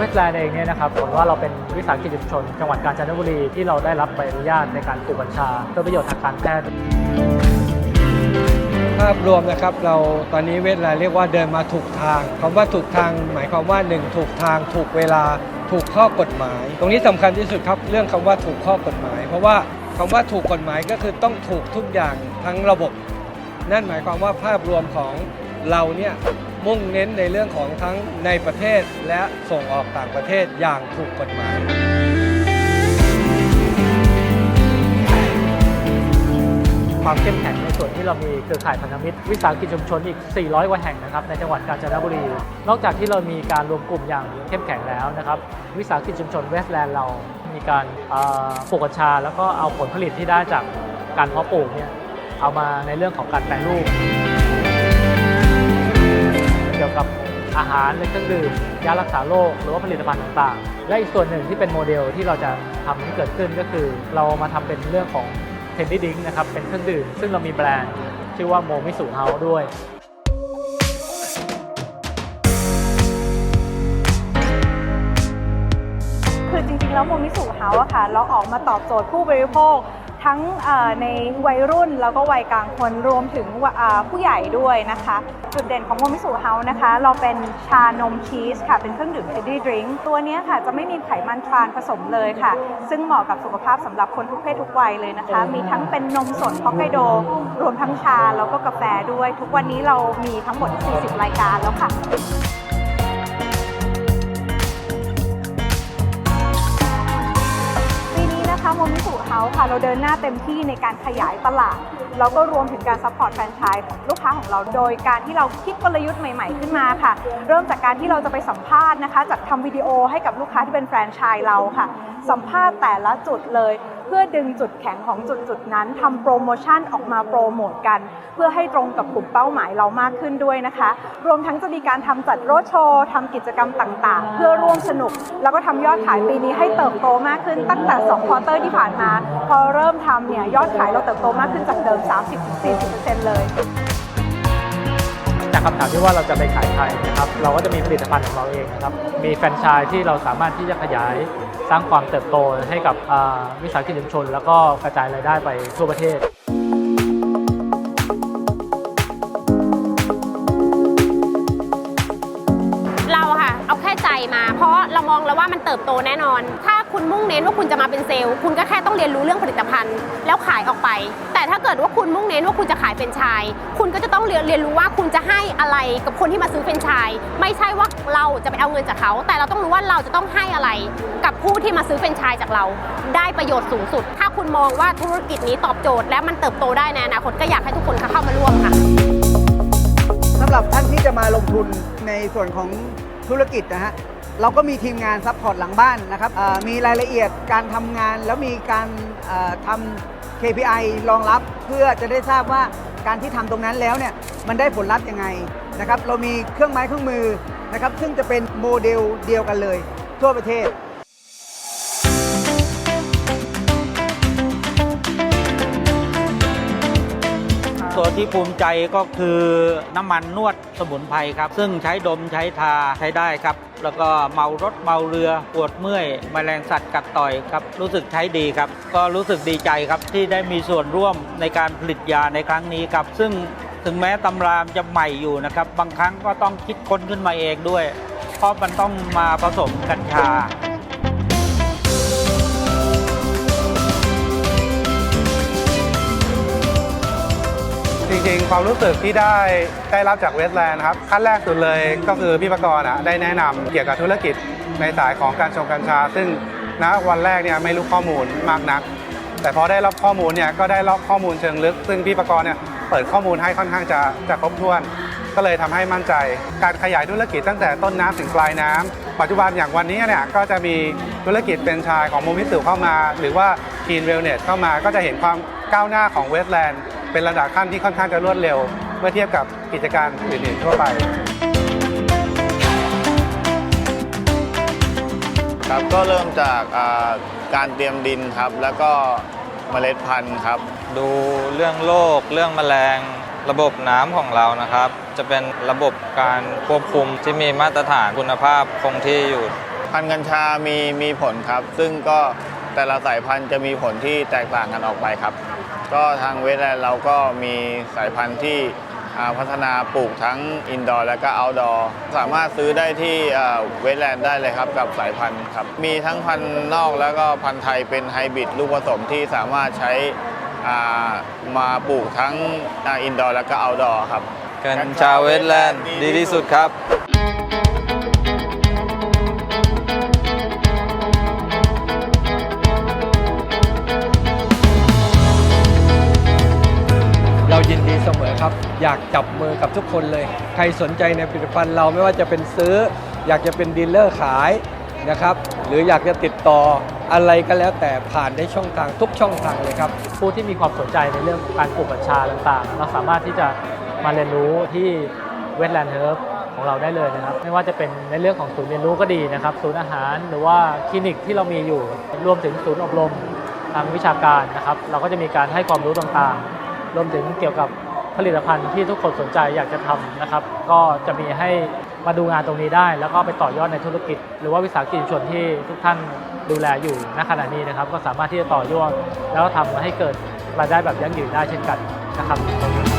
เวสแลนด์เองเนี่ยนะครับผมว่าเราเป็นวิสาหกิจชุมชน จังหวัดกาญจนบุรีที่เราได้รับใบอนุญาตในการปลูกกัญชาเพื่อประโยชน์ทางการแพทย์ภาพรวมนะครับเราตอนนี้เวทไลน์เรียกว่าเดินมาถูกทางคำว่าถูกทาง หมายความว่า 1 ถูกทาง ถูกเวลา ถูกข้อกฎหมาย ตรงนี้สำคัญที่สุดครับเรื่องคำว่าถูกข้อกฎหมาย เพราะว่าคำว่าถูกกฎหมายก็คือต้องถูกทุกอย่างทั้งระบบ นั่นหมายความว่าภาพรวมของเราเนี่ย มุ่งเน้นในเรื่องของทั้งในประเทศและส่งออกต่างประเทศอย่างถูกกฎหมาย ความเข้มแข็งในส่วนที่เรามีเครือข่ายพันธมิตร วิสาหกิจชุมชนอีก 400 กว่าแห่งนะครับในจังหวัดกาญจนบุรี นอกจากที่เรามีการรวมกลุ่มอย่างเข้มแข็งแล้วนะครับ วิสาหกิจชุมชนเวสแลนด์เรา มีการปลูกกัญชา แล้วก็เอาผลผลิตที่ได้จากการเพาะปลูกเนี่ยเอามาในเรื่องของการแปรรูป อาหารและเครื่องดื่มยารักษาโรคหรือว่าผลิตภัณฑ์ต่างๆ และอีกส่วนหนึ่งที่เป็นโมเดลที่เราจะทำให้เกิดขึ้นก็คือ เรามาทำเป็นเรื่องของเทนดี้ดิงนะครับเป็นเครื่องดื่ม ซึ่งเรามีแบรนด์ชื่อว่าโมมิสุเฮาด้วยคือจริงๆ แล้วโมมิสุเฮาส์อะค่ะ เราออกมาตอบโจทย์ผู้บริโภค ทั้งเอ่อในวัยรุ่นแล้วก็วัยกลางคนรวมถึงวะอ่าผู้ใหญ่ด้วยนะคะ จุดเด่นของโมมิสุเฮาส์นะคะ เราเป็นชานมชีสค่ะ เป็นเครื่องดื่มเ e ดดี้ดริงตัวเนี้ยค่ะจะไม่มีไขมันทรานผสมเลยค่ะ ซึ่งเหมาะกับสุขภาพสำหรับคนทุกเพศทุกวัยเลยนะคะ มีทั้งเป็นนมสดฮอกไกโด รวมทั้งชาแล้วก็กาแฟด้วย ทุกวันนี้เรามีทั้งหมด 40 รายการแล้วค่ะ เฮาค่ะ เราเดินหน้าเต็มที่ในการขยายตลาดแล้วก็รวมถึงการซัพพอร์ตแฟรนไชส์ของลูกค้าของเรา โดยการที่เราคิดกลยุทธ์ใหม่ ๆ ขึ้นมาค่ะ เริ่มจากการที่เราจะไปสัมภาษณ์นะคะจัดทำวิดีโอให้กับลูกค้าที่เป็นแฟรนไชส์เราค่ะ สัมภาษณ์แต่ละจุดเลย พื่อดึงจุดแข็งของจุดจุดนั้นทำโปรโมชั่นออกมาโปรโมทกัน เพื่อให้ตรงกับกลุ่มเป้าหมายเรามากขึ้นด้วยนะคะ รวมทั้งจะมีการทำจัดโรดโชว์ทำกิจกรรมต่างๆ เพื่อร่วมสนุก แล้วก็ทำยอดขายปีนี้ให้เติบโตมากขึ้นตั้งแต่2ควอเตอร์ที่ผ่านมา พอเริ่มทำเนี่ยยอดขายเราเติบโตมากขึ้นจากเดิม 30-40%เลย จากคำถามที่ว่าเราจะไปขายใครนะครับ เราก็จะมีผลิตภัณฑ์ของเราเองนะครับ มีแฟรนไชส์ที่เราสามารถที่จะขยายสร้างความเติบโตให้กับวิสาหกิจชุมชน แล้วก็กระจายรายได้ไปทั่วประเทศเราค่ะ เอาแค่ใจมา เพราะเรามองแล้วว่ามันเติบโตแน่นอนถ้า คุณมุ่งเน้นว่าคุณจะมาเป็นเซลล์ คุณก็แค่ต้องเรียนรู้เรื่องผลิตภัณฑ์ แล้วขายออกไป แต่ถ้าเกิดว่าคุณมุ่งเน้นว่าคุณจะขายเป็นชาย คุณก็จะต้องเรียนเรียนรู้ว่าคุณจะให้อะไรกับคนที่มาซื้อเป็นชาย ไม่ใช่ว่าเราจะไปเอาเงินจากเขา แต่เราต้องรู้ว่าเราจะต้องให้อะไร กับผู้ที่มาซื้อเป็นชายจากเรา ได้ประโยชน์สูงสุด ถ้าคุณมองว่าธุรกิจนี้ตอบโจทย์ และมันเติบโตได้ในอนาคตก็อยากให้ทุกคนเข้ามาร่วมค่ะสำหรับท่านที่จะมาลงทุนในส่วนของธุรกิจนะฮะ เราก็มีทีมงานซัพพอร์ตหลังบ้านนะครับมีรายละเอียดการทำงานแล้วมีการทำ KPI รองรับเพื่อจะได้ทราบว่าการที่ทำตรงนั้นแล้วเนี่ยมันได้ผลลัพธ์ยังไงนะครับเรามีเครื่องไม้เครื่องมือนะครับซึ่งจะเป็นโมเดลเดียวกันเลย ทั่วประเทศ ตัวที่ภูมิใจก็คือน้ำมันนวดสมุนไพรครับ ซึ่งใช้ดมใช้ทาใช้ได้ครับ แล้วก็เมารถเมาเรือปวดเมื่อยแมลงสัตว์กัดต่อยครับ รู้สึกใช้ดีครับ ก็รู้สึกดีใจครับที่ได้มีส่วนร่วมในการผลิตยาในครั้งนี้ครับ ซึ่งถึงแม้ตำรามจะใหม่อยู่นะครับ บางครั้งก็ต้องคิดค้นขึ้นมาเองด้วย เพราะมันต้องมาผสมกัญชา ริงๆ ความรู้สึกที่ได้ได้รับจากเวสแลนด์ครับขั้นแรกสุดเลยก็คือพี่ประกรณ์อะได้แนะนำเกี่ยวกับธุรกิจในสายของการชงกัญชา ซึ่งณวันแรกเนี่ยไม่รู้ข้อมูลมากนัก แต่พอได้รับข้อมูลเนี่ยก็ได้รับข้อมูลเชิงลึก ซึ่งพี่ประกรณ์เนี่ยเปิดข้อมูลให้ค่อนข้างจะจะครบถ้วน ก็เลยทำให้มั่นใจ การขยายธุรกิจตั้งแต่ต้นน้ำถึงปลายน้ำปัจจุบันอย่างวันนี้เนี่ยก็จะมีธุรกิจเป็นชายของโมมิสุเข้ามา หรือว่า Keen Wellness เข้ามาก็จะเห็นความก้าวหน้าของเวสแลนด์ เป็นระดับขั้นที่ค่อนข้างจะรวดเร็ว เมื่อเทียบกับกิจการอื่นๆทั่วไปครับก็เริ่มจากอ่าการเตรียมดินครับ แล้วก็เมล็ดพันธุ์ครับ ดูเรื่องโรคเรื่องแมลง ระบบน้ำของเรานะครับ จะเป็นระบบการควบคุมที่มีมาตรฐานคุณภาพคงที่อยู่ พันธุ์กัญชามีมีผลครับ ซึ่งก็แต่ละสายพันธุ์จะมีผลที่แตกต่างกันออกไปครับ ก็ทางเวทแลนด์เราก็มีสายพันธุ์ที่พัฒนาปลูกทั้งอินดอร์และก็เอาท์ดอร์สามารถซื้อได้ที่เวทแลนด์ได้เลยครับกับสายพันธุ์ครับ มีทั้งพันธุ์นอกแล้วก็พันธุ์ไทยเป็นไฮบริดลูกผสมที่สามารถใช้มาปลูกทั้งอินดอร์และก็เอาท์ดอร์ครับ กัญชาเวทแลนด์ดีที่สุดครับ นดีเสมอครับอยากจับมือกับทุกคนเลย ใครสนใจในผลิตภัณฑ์เราไม่ว่าจะเป็นซื้อ อยากจะเป็นดีลเลอร์ขายนะครับหรืออยากจะติดต่ออะไรก็แล้วแต่ผ่านได้ช่องทางทุกช่องทางเลยครับ ผู้ที่มีความสนใจในเรื่องการปลูกกัญชาต่างๆ เราสามารถที่จะมาเรียนรู้ที่เวทแลนด์เฮิร์บของเราได้เลยนะครับ ไม่ว่าจะเป็นในเรื่องของศูนย์เรียนรู้ก็ดีนะครับ ศูนย์อาหารหรือว่าคลินิกที่เรามีอยู่รวมถึงศูนย์อบรมทางวิชาการนะครับ เราก็จะมีการให้ความรู้ต่างๆ รวมถึงเกี่ยวกับ ผลิตภัณฑ์ที่ทุกคนสนใจอยากจะทำนะครับ ก็จะมีให้มาดูงานตรงนี้ได้ แล้วก็ไปต่อยอดในธุรกิจ หรือว่าวิสาหกิจชุมชนที่ทุกท่านดูแลอยู่ณขณะนี้นะครับ ก็สามารถที่จะต่อยอดแล้วก็ทำให้เกิดรายได้แบบยั่งยืนได้เช่นกันนะครับ